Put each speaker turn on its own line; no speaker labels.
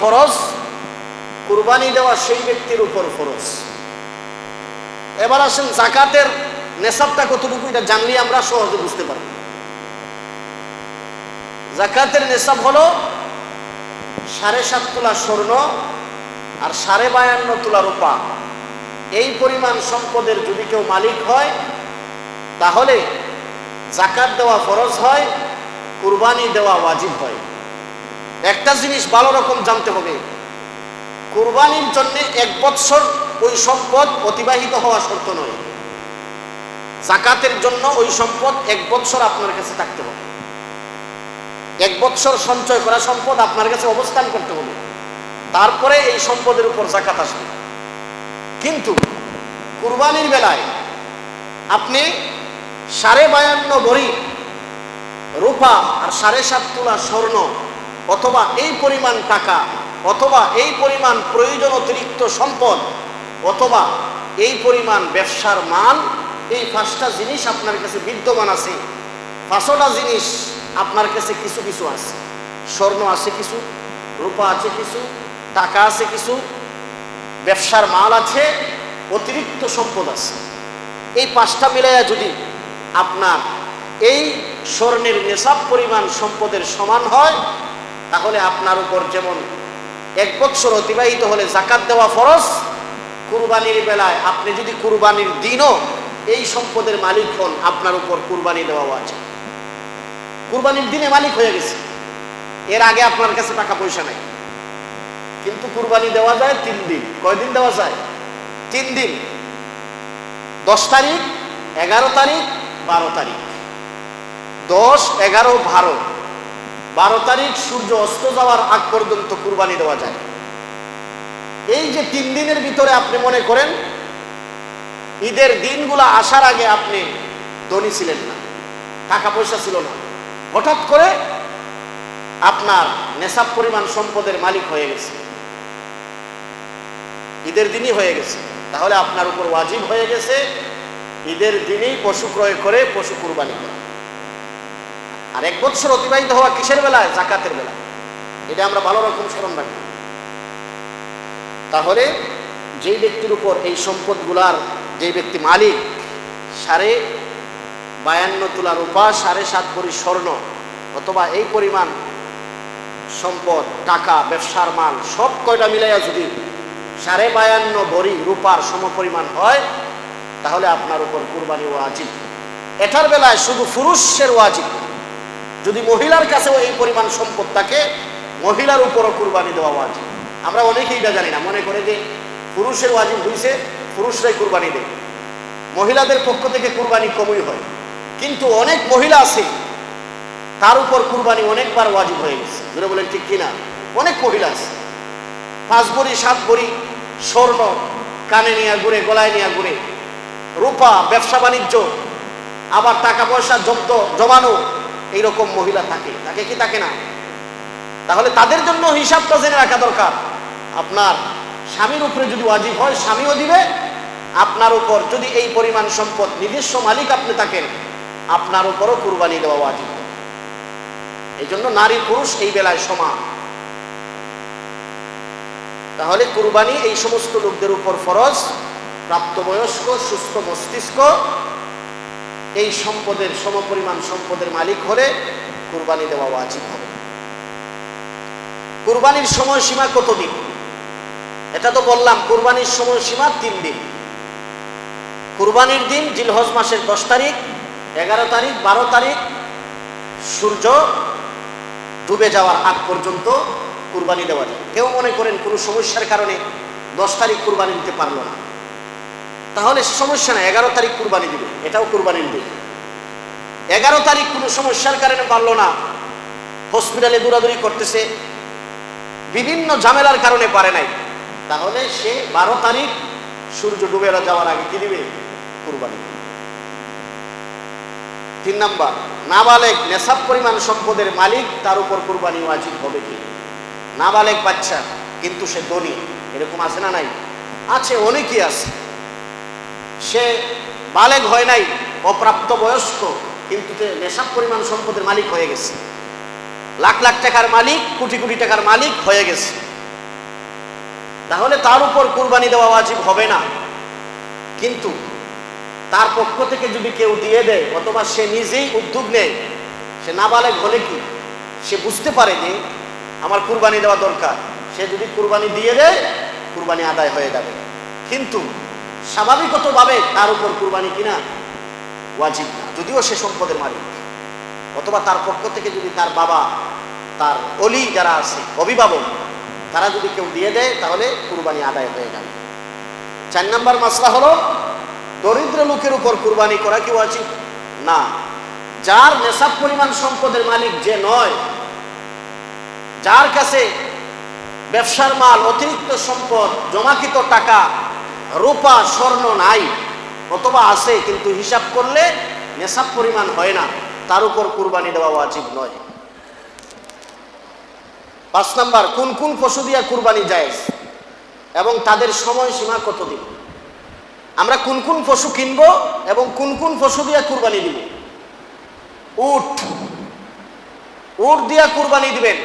ফরজ, কুরবানি দেওয়া সেই ব্যক্তির উপর ফরজ। এবার আসেন জাকাতের নেশাবটা কতটুকু, এটা জানলে আমরা সহজে বুঝতে জাকাতের নেশাব হলো সাড়ে সাত তোলা স্বর্ণ আর সাড়ে বায়ান্ন তোলা রূপা। এই পরিমাণ সম্পদের যদি কেউ মালিক হয়, তাহলে জাকাত দেওয়া ফরজ হয়, কুরবানি দেওয়া ওয়াজিব হয়। একটা জিনিস ভালো রকম জানতে হবে। কুরবানির জন্য এক বৎসর ওই সম্পদ অতিবাহিত হওয়া শর্ত নয়। জাকাতের জন্য ওই সম্পদ এক বৎসর আপনার কাছে থাকতে হবে। এক বৎসর সঞ্চয় করা সম্পদ আপনার কাছে অবস্থান করতে হবে। তারপরে এই সম্পদের উপর জাকাত আসবে। কিন্তু কুরবানির বেলায় আপনি সাড়ে বায়ান্ন ভরি রূপা আর সাড়ে সাত তোলা স্বর্ণ অথবা এই পরিমাণ টাকা, অথবা এই পরিমাণ প্রয়োজন অতিরিক্ত সম্পদ, অথবা এই পরিমাণ ব্যবসার মাল, এই পাঁচটা জিনিস আপনার কাছে বিদ্যমান আছে। পাঁচটা জিনিস আপনার কাছে কিছু কিছু আছে। স্বর্ণ আছে কিছু, রূপা আছে কিছু, টাকা আছে কিছু, ব্যবসার মাল আছে, অতিরিক্ত সম্পদ আছে। এই পাঁচটা মিলাইয়া যদি আপনার এই স্বর্ণের নেশাব পরিমাণ সম্পদের সমান হয় তাহলে আপনার উপর যেমন এক বছর অতিবাহিত হলে জাকাত দেওয়া ফরজ, কুরবানির বেলায় আপনি যদি কুরবানির দিনও এই সম্পদের মালিক হন, আপনার উপর কুরবানি দেওয়া আছে। কুরবানির দিনে মালিক হয়ে গেছে। এর আগে আপনার কাছে টাকা পয়সা নাই। কিন্তু কুরবানি দেওয়া যায় তিন দিন। কয়দিন দেওয়া যায়? তিন দিন। দশ তারিখ, এগারো তারিখ, বারো তারিখ। দশ, এগারো, বারো। বারো তারিখ সূর্য অস্ত যাওয়ার আগ পর্যন্ত কুরবানি দেওয়া যায়। এই যে তিন দিনের ভিতরে আপনি মনে করেন, ঈদের দিনগুলো আসার আগে আপনি ধনী ছিলেন না, টাকা পয়সা ছিল না। হঠাৎ করে আপনার নেশাব পরিমাণ সম্পদের মালিক হয়ে গেছে। ঈদের দিনই হয়ে গেছে। তাহলে আপনার উপর ওয়াজিব হয়ে গেছে, ঈদের দিনই পশু ক্রয় করে পশু কুরবানি করা। আর এক বছর অতিবাহিত হওয়া কিসের বেলায় জাকাতের বেলায় এটা আমরা ভালো রকম স্মরণ রাখি তাহলে যেই ব্যক্তির উপর এই সম্পদগুলার যে ব্যক্তি মালিক, সাড়ে বায়ান্ন তোলা রূপা, সাড়ে সাত ভরি স্বর্ণ, অথবা এই পরিমাণ সম্পদ, টাকা, ব্যবসার মাল, সব কয়টা মিলাইয়া যদি সাড়ে বায়ান্ন ভরি রূপার সমপরিমাণ হয়, তাহলে আপনার উপর কুরবানি ওয়াজিব। এটার বেলায় শুধু পুরুষের ওয়াজিব। যদি মহিলার কাছেও এই পরিমাণ সম্পদ থাকে, মহিলার উপরও কুরবানি দেওয়া ওয়াজিব। আমরা অনেকেই এটা জানি না, মনে করে যে পুরুষের ওয়াজিব হয়েছে পুরুষরাই কুরবানি দেয়। মহিলাদের পক্ষ থেকে কুরবানি কমই হয়। কিন্তু অনেক মহিলা আছে, তার উপর কুরবানি অনেকবার ওয়াজিব হয়ে গেছে। ধরে বলেন ঠিক কিনা? অনেক মহিলা আছে। পাঁচ বড়ি, সাত বড়ি, স্বর্ণ কানে নিয়ে ঘুরে, গলায় নিয়ে ঘুরে, রূপা, ব্যবসা বাণিজ্য, আবার টাকা পয়সা, জব্দ, জমানো এইরকম মহিলা থাকে থাকে কি থাকে না? তাহলে তাদের জন্য হিসাবটা জেনে রাখা দরকার। আপনার স্বামীর উপরে যদি ওয়াজিব হয়, স্বামীও দিবে। আপনার উপর যদি এই পরিমাণ সম্পদ নিজস্ব মালিক আপনি থাকেন, আপনার উপরও কুরবানি দেওয়া ওয়াজিব এই জন্য নারী পুরুষ এই বেলায় সমান। তাহলে কুরবানি এই সমস্ত লোকদের উপর ফরজ। প্রাপ্তবয়স্ক, সুস্থ মস্তিষ্ক এই সম্পদের সমপরিমাণ সম্পদের মালিক হলে কুরবানি দেওয়া উচিত হবে। কুরবানির সময়সীমা কতদিন এটা তো বললাম, কুরবানির সময়সীমা তিন দিন। কুরবানির দিন জিলহজ মাসের দশ তারিখ, এগারো তারিখ, বারো তারিখ, সূর্য ডুবে যাওয়ার আগ পর্যন্ত কুরবানি দেওয়া যায়। কেউ মনে করেন কোনো সমস্যার কারণে দশ তারিখ কুরবানি দিতে পারল না। তাহলে সমস্যা না এগারো তারিখ কুরবানি দিবে। এটাও কুরবানির দিন। এগারো তারিখ কোনো সমস্যার কারণে পারল না। হসপিটালে দৌড়াদৌড়ি করতেছে। বিভিন্ন ঝামেলার কারণে পারে নাই। তাহলে সে বারো তারিখ সূর্য ডুবে যাওয়ার আগে কি দিবে? কুরবানি। তিন নাম্বার, নাবালেক নেশাব পরিমাণ সম্পদের মালিক, তার উপর কুরবানি ওয়াজিব হবে কি? নাবালেক বাচ্চা, কিন্তু সে ধনী। এরকম আছে না নাই? আছে, অনেকই আছে। সে বালেগ হয় নাই অপ্রাপ্ত বয়স্ক কিন্তু নেশাব পরিমাণ সম্পদের মালিক হয়ে গেছে। লাখ লাখ টাকার মালিক, কোটি কোটি টাকার মালিক হয়ে গেছে। তাহলে তার উপর কুরবানি দেওয়া ওয়াজিব হবে না। কিন্তু তার পক্ষ থেকে যদি কেউ দিয়ে দেয়, অথবা সে নিজেই উদ্যোগ নেয়, সে নাবালেগ হলে কি? সে বুঝতে পারে যে আমার কুরবানি দেওয়া দরকার। সে যদি কুরবানি দিয়ে দেয়, কুরবানি আদায় হয়ে যাবে। কিন্তু স্বাভাবিকতভাবে তার উপর কুরবানি কিনা ওয়াজিব না। যদিও সে সম্পদের মালিক। অথবা তার পক্ষ থেকে যদি তার বাবা, তার অলি যারা আছে, অভিভাবক, তারা যদি কেউ দিয়ে দেয়, তাহলে কুরবানি আদায় হয়ে যাবে। চার নাম্বার মাসলা হলো, দরিদ্র লোকের উপর কুরবানি করা কি ওয়াজিব? না। যার নেশাব পরিমাণ সম্পদের মালিক যে নয়, যার কাছে ব্যবসার মাল, অতিরিক্ত সম্পদ, জমাকৃত টাকা রূপা, স্বর্ণ নাই। অথবা আছে, কিন্তু হিসাব করলে নেশাব পরিমাণ হয় না। তার উপর কুরবানি দেওয়া ওয়াজিব নয়। পাঁচ নাম্বার, কোন কোন পশু দিয়া কুরবানি যায় এবং তাদের সময়সীমা কতদিন? আমরা কোন কোন পশু কিনব এবং কোন কোন পশু দিয়া কুরবানি দিব? উট। উট দিয়া কুরবানি দিবেন।